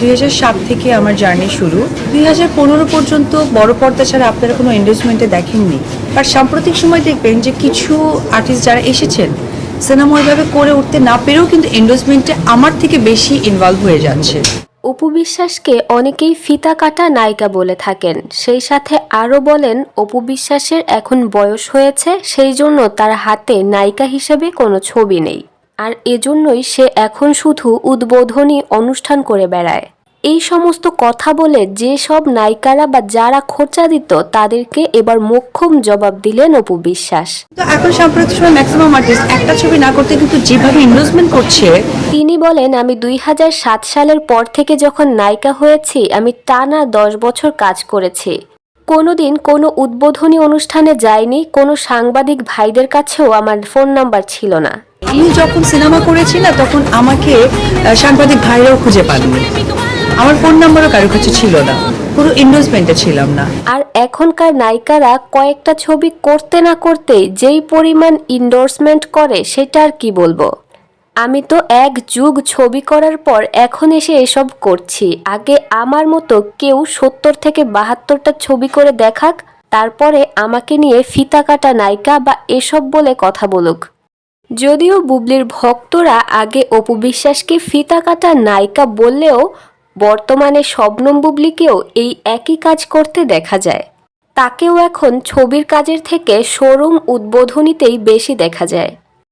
দুই থেকে আমার জার্নি শুরু। দুই পর্যন্ত বড় পর্দা ছাড়া আপনারা কোনো এন্ডোজমেন্টে দেখেননি। আর সাম্প্রতিক সময় দেখবেন যে কিছু আর্টিস্ট যারা এসেছেন সিনেমা ওইভাবে করে উঠতে না পেরেও কিন্তু এন্ডোজমেন্টে আমার থেকে বেশি ইনভলভ হয়ে যাচ্ছে। অপু বিশ্বাসকে অনেকেই ফিতা কাটা নায়িকা বলে থাকেন। সেই সাথে আরও বলেন, অপু বিশ্বাসের এখন বয়স হয়েছে, সেই জন্য তার হাতে নায়িকা হিসেবে কোনো ছবি নেই। আর এজন্যই সে এখন শুধু উদ্বোধনী অনুষ্ঠান করে বেড়ায়। এই সমস্ত কথা বলে যে সব নায়িকারা বা যারা খোঁচা দিত তাদেরকে এবার মোক্ষম জবাব দিলেন অপু বিশ্বাস। তো এখন সাম্প্রতিক সময় ম্যাক্সিমাম আর্টিস্ট একটা ছবি না করতে কিন্তু যেভাবে ইনভেস্টমেন্ট করছে তিনি বলেন আমি দুই সাত সালের পর থেকে যখন নায়িকা হয়েছি আমি টানা দশ বছর কাজ করেছি। কোনোদিন কোনো উদ্বোধনী অনুষ্ঠানে যাইনি কোনো সাংবাদিক ভাইদের কাছেও আমার ফোন নাম্বার ছিল না। আমি যখন সিনেমা করেছি না, তখন আমাকে সাংবাদিক ভাইরাও খুঁজে পাননি। আমার ফোন নাম্বারও কারও কাছে ছিল না। পুরো ইনভেস্টমেন্টে ছিলাম না। আর এখনকার নায়িকারা কয়েকটা ছবি করতে না করতেই যেই পরিমাণ ইন্ডোর্সমেন্ট করে, সেটা আর কি বলব? আমি তো এক যুগ ছবি করার পর এখন এসে এসব করছি। আগে আমার মতো কেউ সত্তর থেকে বাহাত্তরটা ছবি করে দেখাক, তারপরে আমাকে নিয়ে ফিতা কাটা নায়িকা বা এসব বলে কথা বলুক। যদিও বুবলির ভক্তরা আগে অপু বিশ্বাসকে ফিতা কাটা নায়িকা বললেও বর্তমানে শবনম বুবলিকেও এই একই কাজ করতে দেখা যায়। তাকেও এখন ছবির কাজের থেকে শোরুম উদ্বোধনীতেই বেশি দেখা যায়।